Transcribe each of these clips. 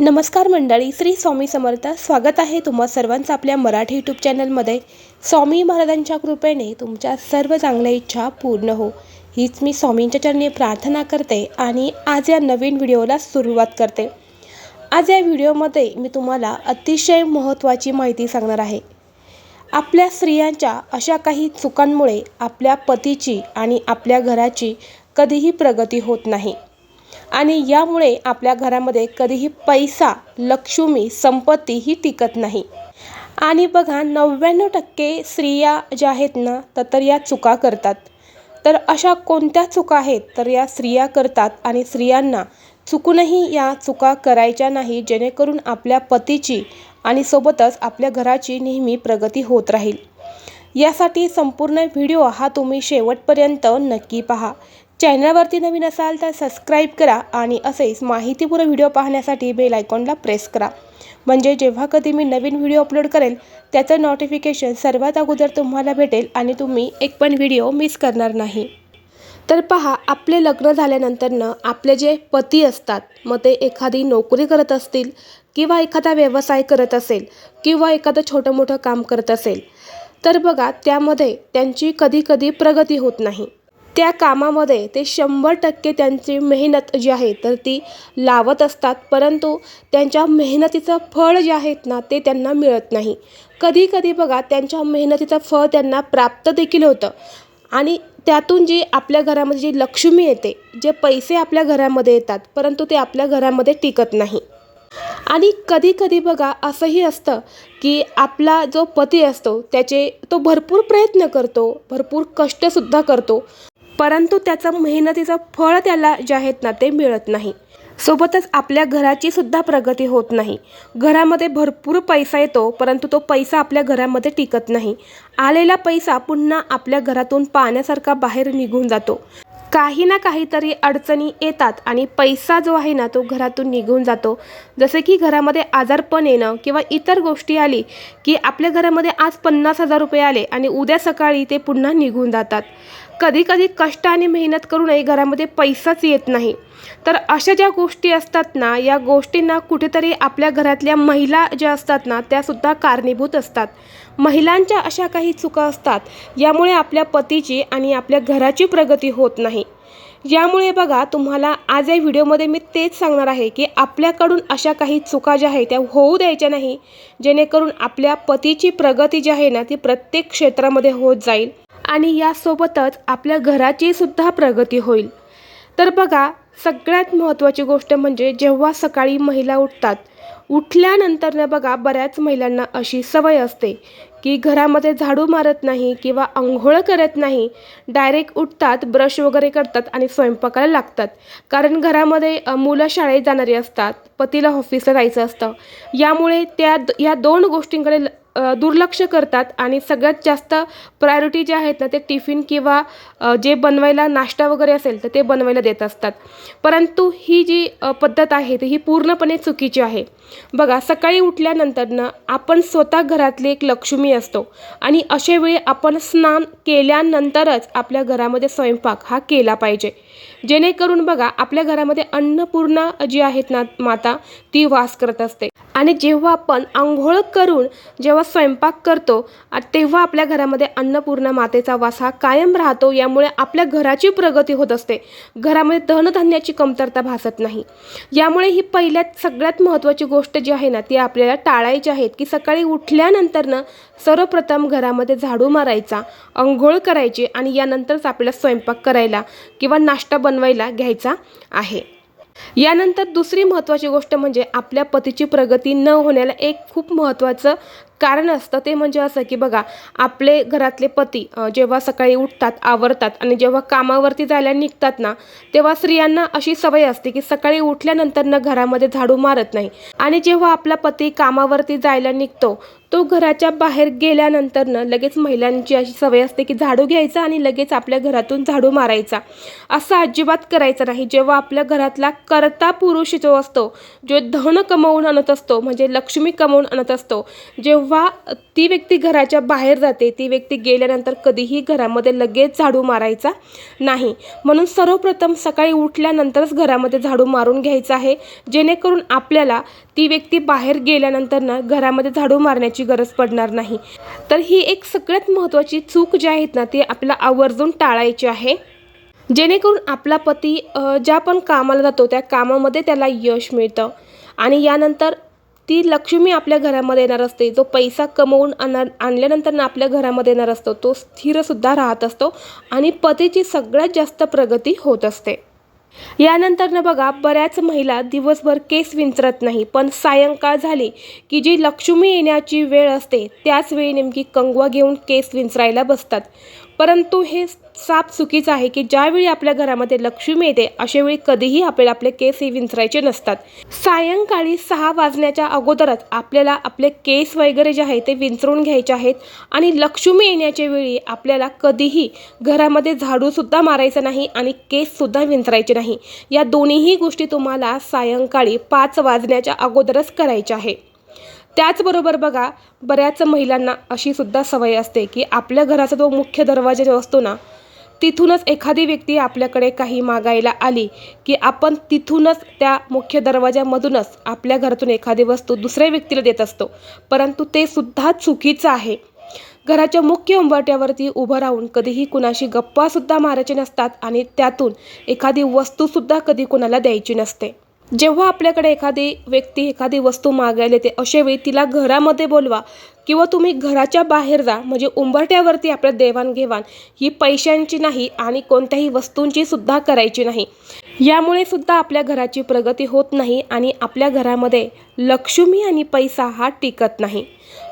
नमस्कार मंडळी श्री स्वामी समर्थ. स्वागत आहे तुम्हा सर्वांचं आपल्या मराठी यूट्यूब चॅनलमध्ये स्वामी महाराजांच्या कृपेने तुमच्या सर्व चांगल्या इच्छा पूर्ण हो. हीच मी स्वामींच्या चरणी प्रार्थना करते आणि आज या नवीन व्हिडिओला सुरुवात करते. आज या व्हिडिओमध्ये मी तुम्हाला अतिशय महत्त्वाची माहिती सांगणार आहे. आपल्या स्त्रियांच्या अशा काही चुकांमुळे आपल्या पतीची आणि आपल्या घराची कधीही प्रगती होत नाही. आणि यामुळे आपल्या घरामध्ये कधीही पैसा लक्ष्मी संपत्ती ही टिकत नाही. आणि बघा नव्याण्णव टक्के स्त्रिया ज्या आहेत ना तर तर या चुका करतात. तर अशा कोणत्या चुका आहेत? तर या स्त्रिया करतात आणि स्त्रियांना चुकूनही या चुका करायच्या नाही जेणेकरून आपल्या पतीची आणि सोबतच आपल्या घराची नेहमी प्रगती होत राहील. यासाठी संपूर्ण व्हिडिओ हा तुम्ही शेवटपर्यंत नक्की पहा. चॅनलवरती नवीन असाल तर सबस्क्राईब करा आणि असेच माहितीपूर्ण व्हिडिओ पाहण्यासाठी बेल आयकॉनला प्रेस करा. म्हणजे जेव्हा कधी मी नवीन व्हिडिओ अपलोड करेल त्याचं नोटिफिकेशन सर्वात अगोदर तुम्हाला भेटेल आणि तुम्ही एक पण व्हिडिओ मिस करणार नाही. तर पहा आपले लग्न झाल्यानंतरनं आपले जे पती असतात मग ते एखादी नोकरी करत असतील किंवा एखादा व्यवसाय करत असेल किंवा एखादं छोटं मोठं काम करत असेल तर बघा त्यामध्ये त्यांची कधी कधी प्रगती होत नाही. त्या कामामध्ये ते शंभर टक्के त्यांची मेहनत जी आहे तर ती लावत असतात. परंतु त्यांच्या मेहनतीचं फळ जे आहेत ना ते त्यांना मिळत नाही. कधी कधी बघा त्यांच्या मेहनतीचं फळ त्यांना प्राप्त देखील होतं. आणि त्यातून जी आपल्या घरामध्ये जी लक्ष्मी येते जे पैसे आपल्या घरामध्ये येतात परंतु ते आपल्या घरामध्ये टिकत नाही. आणि कधी कधी बघा असंही असतं की आपला जो पती असतो त्याचे तो भरपूर प्रयत्न करतो भरपूर कष्टसुद्धा करतो. परंतु त्याचं मेहनतीचं फळ त्याला जे आहेत ना ते मिळत नाही. सोबतच आपल्या घराची सुद्धा प्रगती होत नाही. घरामध्ये भरपूर पैसा येतो परंतु तो पैसा आपल्या घरामध्ये टिकत नाही. आलेला पैसा पुन्हा आपल्या घरातून पाण्यासारखा बाहेर निघून जातो. काही ना काहीतरी अडचणी येतात आणि पैसा जो आहे ना तो घरातून निघून जातो. जसे की घरामध्ये आजारपण येणं किंवा इतर गोष्टी आली की आपल्या घरामध्ये आज पन्नास हजार रुपये आले आणि उद्या सकाळी ते पुन्हा निघून जातात. कधी कधी कष्ट आणि मेहनत करूनही घरामध्ये पैसाच येत नाही. तर अशा ज्या गोष्टी असतात ना या गोष्टींना कुठेतरी आपल्या घरातल्या महिला ज्या असतात ना त्यासुद्धा कारणीभूत असतात. महिलांच्या अशा काही चुका असतात यामुळे आपल्या पतीची आणि आपल्या घराची प्रगती होत नाही. यामुळे बघा तुम्हाला आज या व्हिडिओमध्ये मी तेच सांगणार आहे की आपल्याकडून अशा काही चुका ज्या आहेत त्या होऊ द्यायच्या नाही. जेणेकरून आपल्या पतीची प्रगती जी आहे ना ती प्रत्येक क्षेत्रामध्ये होत जाईल. आणि यासोबतच आपल्या घराची सुद्धा प्रगती होईल. तर बघा सगळ्यात महत्त्वाची गोष्ट म्हणजे जेव्हा सकाळी महिला उठतात उठल्यानंतर बघा बऱ्याच महिलांना अशी सवय असते की घरामध्ये झाडू मारत नाही किंवा आंघोळ करत नाही. डायरेक्ट उठतात ब्रश वगैरे करतात आणि स्वयंपाकाला लागतात. कारण घरामध्ये मुलं शाळेत जाणारी असतात पतीला ऑफिसला जायचं असतं. यामुळे त्या या दोन गोष्टींकडे दुर्लक्ष करतात आणि सगळ्यात जास्त प्रायोरिटी जे आहेत ना ते टिफिन किंवा जे बनवायला नाश्ता वगैरे असेल तर ते बनवायला देत असतात. परंतु ही जी पद्धत आहे ती ही पूर्णपणे चुकीची आहे. बघा सकाळी उठल्यानंतरनं आपण स्वतः घरातली एक लक्ष्मी असतो आणि अशा वेळी आपण स्नान केल्यानंतरच आपल्या घरामध्ये स्वयंपाक हा केला पाहिजे. जेणेकरून बघा आपल्या घरामध्ये अन्नपूर्णा जी आहेत ना माता ती वास करत असते. आणि जेव्हा आपण आंघोळ करून जेव्हा स्वयंपाक करतो तेव्हा आपल्या घरामध्ये अन्नपूर्णा मातेचा वास हा कायम राहतो. यामुळे आपल्या घराची प्रगती होत असते. घरामध्ये धनधान्याची कमतरता भासत नाही. यामुळे ही पहिल्यात सगळ्यात महत्त्वाची गोष्ट जी आहे ना ती आपल्याला टाळायची आहेत की सकाळी उठल्यानंतरनं सर्वप्रथम घरामध्ये झाडू मारायचा अंघोळ करायची आणि यानंतरच आपल्याला स्वयंपाक करायला किंवा नाश्ता बनवायला घ्यायचा आहे. यानंतर दुसरी महत्त्वाची गोष्ट म्हणजे आपल्या पतीची प्रगती न होण्याला एक खूप महत्त्वाचं कारण असतं ते म्हणजे असं की बघा आपले घरातले पती जेव्हा सकाळी उठतात आवरतात आणि जेव्हा कामावरती जायला निघतात ना तेव्हा स्त्रियांना अशी सवय असते की सकाळी उठल्यानंतर ना घरामध्ये झाडू मारत नाही. आणि जेव्हा आपला पती कामावरती जायला निघतो तो घराच्या बाहेर गेल्यानंतरनं लगेच महिलांची अशी सवय असते की झाडू घ्यायचा आणि लगेच आपल्या घरातून झाडू मारायचा. असं अजिबात करायचं नाही. जेव्हा आपल्या घरातला करता पुरुष जो असतो जो धन कमवून आणत असतो म्हणजे लक्ष्मी कमवून आणत असतो जेव्हा जेव्हा ती व्यक्ती घराच्या बाहेर जाते ती व्यक्ती गेल्यानंतर कधीही घरामध्ये लगेच झाडू मारायचा नाही. म्हणून सर्वप्रथम सकाळी उठल्यानंतरच घरामध्ये झाडू मारून घ्यायचा आहे. जेणेकरून आपल्याला ती व्यक्ती बाहेर गेल्यानंतर ना घरामध्ये झाडू मारण्याची गरज पडणार नाही. तर ही एक सगळ्यात महत्त्वाची चूक जी आहेत ना ती आपल्याला आवर्जून टाळायची आहे. जेणेकरून आपला पती ज्या पण कामाला जातो त्या कामामध्ये त्याला यश मिळतं. आणि यानंतर ती लक्ष्मी आपल्या घरामध्ये येणार असते. जो पैसा कमवून आणा आणल्यानंतर ना आपल्या घरामध्ये येणार असतो. तो स्थिरसुद्धा राहत असतो आणि पतीची सगळ्यात जास्त प्रगती होत असते. यानंतर ना बघा बऱ्याच महिला दिवसभर केस विंचरत नाही. पण सायंकाळ झाली की जी लक्ष्मी येण्याची वेळ असते त्याच वेळी नेमकी कंगवा घेऊन केस विंचरायला बसतात. परंतु हे साप चुकीचं आहे की ज्यावेळी आपल्या घरामध्ये लक्ष्मी येते अशा वेळी कधीही आपल्याला आपले केस हे विंचरायचे नसतात. सायंकाळी सहा वाजण्याच्या अगोदरच आपल्याला आपले केस वगैरे जे आहे ते विंचरून घ्यायचे आहेत आणि लक्ष्मी येण्याच्या वेळी आपल्याला कधीही घरामध्ये झाडूसुद्धा मारायचं नाही आणि केससुद्धा विंचरायचे नाही. या दोन्हीही गोष्टी तुम्हाला सायंकाळी पाच वाजण्याच्या अगोदरच करायच्या आहे. त्याचबरोबर बघा बऱ्याच महिलांना अशी सुद्धा सवय असते की आपल्या घराचा जो मुख्य दरवाजा जो असतो ना तिथूनच एखादी व्यक्ती आपल्याकडे काही मागायला आली की आपण तिथूनच त्या मुख्य दरवाजामधूनच आपल्या घरातून एखादी वस्तू दुसऱ्या व्यक्तीला देत असतो. परंतु ते सुद्धा चुकीचं आहे. घराच्या मुख्य उंबरट्यावरती उभं राहून कधीही कुणाशी गप्पासुद्धा मारायचे नसतात आणि त्यातून एखादी वस्तूसुद्धा कधी कुणाला द्यायची नसते. जेव्हा आपल्याकडे एखादी व्यक्ती एखादी वस्तू मागायला येते अशा वेळी तिला घरामध्ये बोलवा किंवा तुम्ही घराच्या बाहेर जा म्हणजे उंबरट्यावरती आपल्या देवाणघेवाण ही पैशांची नाही आणि कोणत्याही वस्तूंची सुद्धा करायची नाही. यामुळे सुद्धा आपल्या घराची प्रगती होत नाही आणि आपल्या घरामध्ये लक्ष्मी आणि पैसा हा टिकत नाही.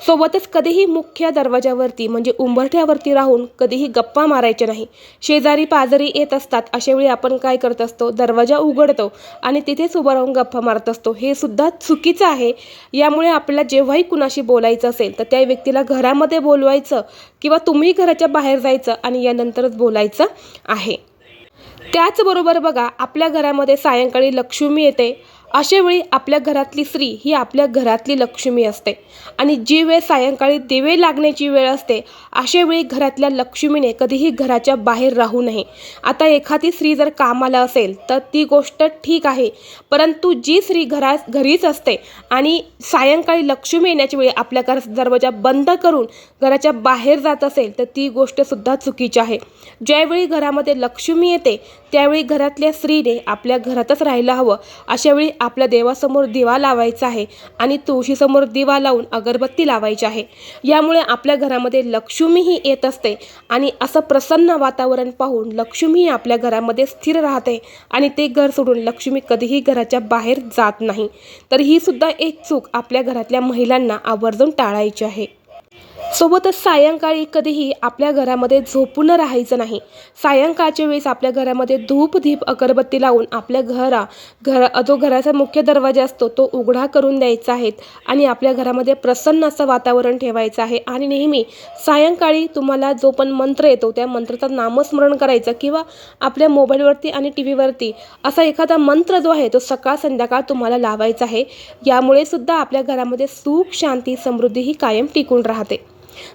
सोबतच कधीही मुख्य दरवाजावरती म्हणजे उंबरठ्यावरती राहून कधीही गप्पा मारायचे नाही. शेजारी पाजारी येत असतात अशावेळी आपण काय करत असतो? दरवाजा उघडतो आणि तिथेच उभं राहून गप्पा मारत असतो. हे सुद्धा चुकीचं आहे. यामुळे आपल्याला जेव्हाही कुणाशी बोलायचं असेल तर त्या व्यक्तीला घरामध्ये बोलवायचं किंवा तुम्ही घराच्या बाहेर जायचं आणि यानंतरच बोलायचं आहे. त्याचबरोबर बघा आपल्या घरामध्ये सायंकाळी लक्ष्मी येते. अशावेळी आपल्या घरातली स्त्री ही आपल्या घरातली लक्ष्मी असते. आणि जी वेळ सायंकाळी दिवे लागण्याची वेळ असते अशावेळी घरातल्या लक्ष्मीने कधीही घराच्या बाहेर राहू नये. आता एखादी स्त्री जर कामाला असेल तर ती गोष्ट ठीक आहे. परंतु जी स्त्री घरा घरीच असते आणि सायंकाळी लक्ष्मी येण्याच्या वेळी आपल्या घर दरवाजा बंद करून घराच्या बाहेर जात असेल तर ती गोष्टसुद्धा चुकीची आहे. ज्यावेळी घरामध्ये लक्ष्मी येते त्यावेळी घरातल्या स्त्रीने आपल्या घरातच राहायला हवं. अशावेळी आपल्या देवासमोर दिवा लावायचा आहे आणि तुळशीसमोर दिवा लावून अगरबत्ती लावायची आहे. यामुळे आपल्या घरामध्ये लक्ष्मीही येत असते आणि असं प्रसन्न वातावरण पाहून लक्ष्मी आपल्या घरामध्ये स्थिर राहते आणि ते घर सोडून लक्ष्मी कधीही घराच्या बाहेर जात नाही. तर ही सुद्धा एक चूक आपल्या घरातल्या महिलांना आवर्जून टाळायची आहे. सोबतच सायंकाळी कधीही आपल्या घरामध्ये झोपून राहायचं नाही. सायंकाळच्या वेळेस आपल्या घरामध्ये धूप धीप अगरबत्ती लावून आपल्या घरा घर जो घराचा मुख्य दरवाजा असतो तो उघडा करून द्यायचा आहे आणि आपल्या घरामध्ये प्रसन्न असं वातावरण ठेवायचं आहे. आणि नेहमी सायंकाळी तुम्हाला जो पण मंत्र येतो त्या मंत्राचं नामस्मरण करायचं किंवा आपल्या मोबाईलवरती आणि टी व्हीवरती असा एखादा मंत्र जो आहे तो सकाळ संध्याकाळ तुम्हाला लावायचा आहे. यामुळे सुद्धा आपल्या घरामध्ये सुख शांती समृद्धी ही कायम टिकून राहते.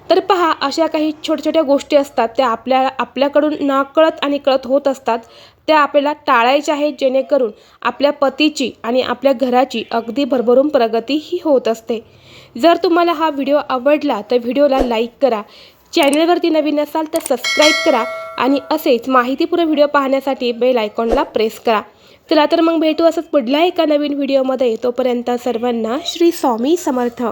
तर पहा अशा काही छोट्या छोट्या गोष्टी असतात त्या आपल्या आपल्याकडून नाकळत आणि कळत होत असतात त्या आपल्याला टाळायच्या आहेत जेणेकरून आपल्या पतीची आणि आपल्या घराची अगदी भरभरून प्रगती ही होत असते. जर तुम्हाला हा व्हिडिओ आवडला तर व्हिडिओला लाईक करा चॅनलवरती नवीन असाल तर सबस्क्राईब करा आणि असेच माहितीपूर्ण व्हिडिओ पाहण्यासाठी बेल आयकॉनला प्रेस करा. चला तर मग भेटू असंच पुढल्या एका नवीन व्हिडिओमध्ये. तोपर्यंत सर्वांना श्री स्वामी समर्थ.